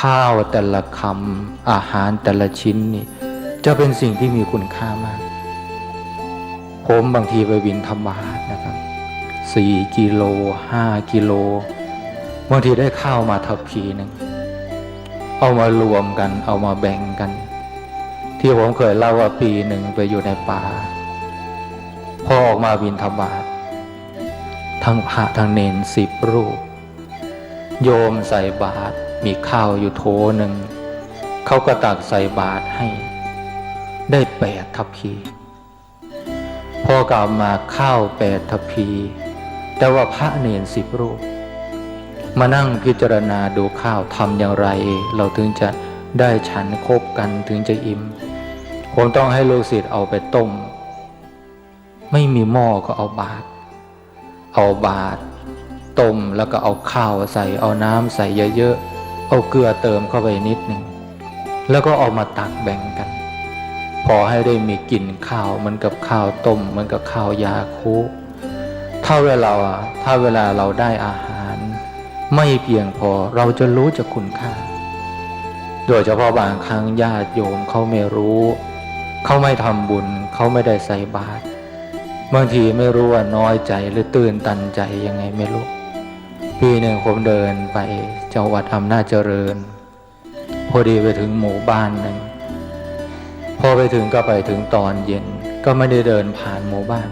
ข้าวแต่ละคำอาหารแต่ละชิ้นนี่จะเป็นสิ่งที่มีคุณค่ามาก ผมบางทีไปบินธบาตนะครับสี่กิโลห้ากิโลบางทีได้ข้าวมาทัพพีหนึ่งเอามารวมกัน เอามาแบ่งกัน ที่ผมเคยเล่าว่าปีหนึ่งไปอยู่ในป่าพอออกมาบินธบาตทั้งพระทั้งเนนสิบรูป โยมใส่บาตร มีข้าวอยู่โถหนึ่ง เขาก็ตักใส่บาตรให้ ได้แปดทัพพีพอกลับมาข้าวแปดทัพพี แต่ว่าพระเนนสิบรูป มานั่งพิจารณาดูข้าวทำอย่างไร เราถึงจะได้ฉันครบกันถึงจะอิ่มผมต้องให้ลูกศิษย์เอาไปต้ม ไม่มีหม้อก็เอาบาตรเอาบาตรต้มแล้วก็เอาข้าวใส่เอาน้ำใส่เยอะๆ เอาเกลือเติมเข้าไปนิดหนึ่งแล้วก็เอามาตักแบ่งกัน พอให้ได้มีกลิ่นข้าวเหมันกับข้าวต้มเหมันกับข้าวยาคูถ้าเวลาถ้าเวลาเราได้อาหาร ไม่เพียงพอเราจะรู้จักคุณค่า โดยเฉพาะบางครั้งญาติโยมเขาไม่รู้ เขาไม่ทำบุญเขาไม่ได้ใส่บาตรบางทีไม่รู้ว่าน้อยใจหรือตื่นตันใจยังไงไม่รู้ ปีหนึ่งผมเดินไปจังหวัดอำนาจเจริญ พอดีไปถึงหมู่บ้านหนึ่งพอไปถึงก็ไปถึงตอนเย็น ก็ไม่ได้เดินผ่านหมู่บ้าน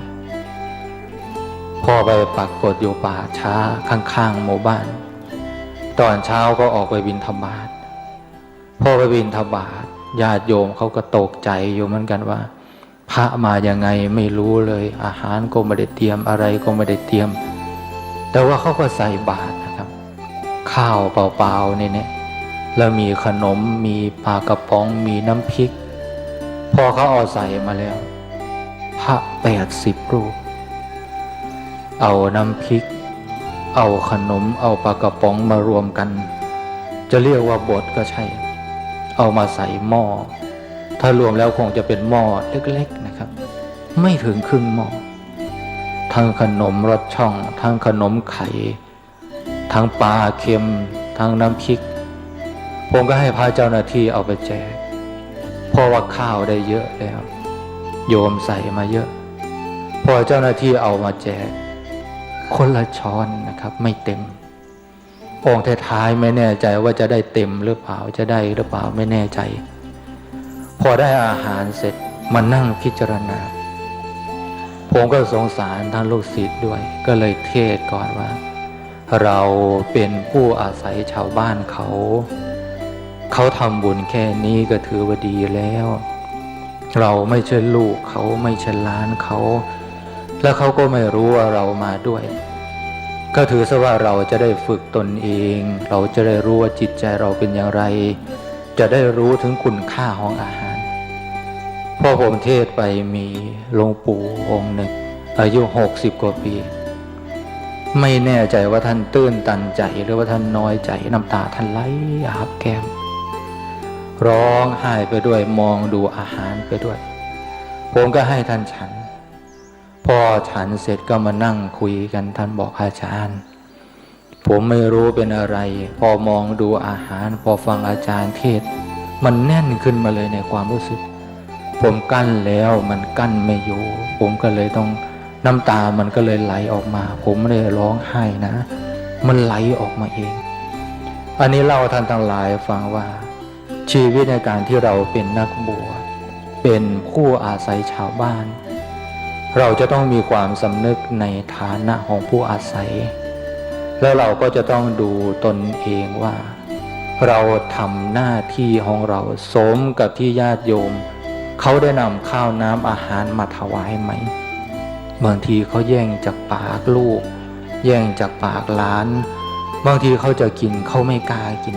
พอไปปักกดอยู่ป่าช้าข้างๆหมู่บ้าน ตอนเช้าก็ออกไปบินธบาตพอไปบินธบาตญาติโยมเขาก็ตกใจอยู่เหมือนกันว่า พระมายังไงไม่รู้เลย อาหารก็ไม่ได้เตรียมอะไรก็ไม่ได้เตรียม แต่ว่าเขาก็ใส่บาตรนะครับ ข้าวเปล่าๆเนี่ย แล้วมีขนมมีปลากระป๋องมีน้ำพริก พอเขาเอาใส่มาแล้ว พระแปดสิบรูป เอาน้ำพริก เอาขนมเอาปลากระป๋องมารวมกัน จะเรียกว่าบดก็ใช่ เอามาใส่หม้อ ถ้ารวมแล้วคงจะเป็นหม้อเล็กๆนะครับ ไม่ถึงครึ่งหม้อ ทั้งขนมรสช่อง ทั้งขนมไข่ ทั้งปลาเค็ม ทั้งน้ำพริก ผมก็ให้พระเจ้าหน้าที่เอาไปแจกเพราะว่าข้าวได้เยอะแล้ว โยมใส่มาเยอะ พอเจ้าหน้าที่เอามาแจก คนละช้อนนะครับ ไม่เต็ม องค์ท้ายๆไม่แน่ใจว่าจะได้เต็มหรือเปล่าจะได้หรือเปล่าไม่แน่ใจ พอได้อาหารเสร็จมานั่งพิจารณา ผมก็สงสารท่านลูกศิษย์ด้วย ก็เลยเทศก่อนว่า เราเป็นผู้อาศัยชาวบ้านเขา เขาทำบุญแค่นี้ก็ถือว่าดีแล้ว เราไม่ใช่ลูกเขาไม่ใช่ล้านเขา แล้วเขาก็ไม่รู้ว่าเรามาด้วย ก็ถือซะว่าเราจะได้ฝึกตนเอง เราจะได้รู้ว่าจิตใจเราเป็นอย่างไร จะได้รู้ถึงคุณค่าของอาหาร พ่อผมเทศไปมีหลวงปู่องค์หนึ่ง อายุหกสิบกว่าปี ไม่แน่ใจว่าท่านตื้นตันใจหรือว่าท่านน้อยใจน้ำตาท่านไหลอาบแก้ม ร้องไห้ไปด้วยมองดูอาหารไปด้วย ผมก็ให้ท่านฉัน พอฉันเสร็จก็มานั่งคุยกันท่านบอกอาจารย์ผมไม่รู้เป็นอะไร พอมองดูอาหาร พอฟังอาจารย์เทศ มันแน่นขึ้นมาเลยในความรู้สึก ผมกั้นแล้วมันกั้นไม่อยู่ ผมก็เลยต้องน้ำตามันก็เลยไหลออกมา ผมไม่ได้ร้องไห้นะ มันไหลออกมาเอง อันนี้เล่าท่านทั้งหลายฟังว่า ชีวิตในการที่เราเป็นนักบวชเป็นผู้อาศัยชาวบ้าน เราจะต้องมีความสำนึกในฐานะของผู้อาศัย แล้วเราก็จะต้องดูตนเองว่า เราทำหน้าที่ของเราสมกับที่ญาติโยม เขาได้นำข้าวน้ำอาหารมาถวายไหม บางทีเขาแย่งจากปากลูก แย่งจากปากหลาน บางทีเขาจะกินเขาไม่กล้ากิน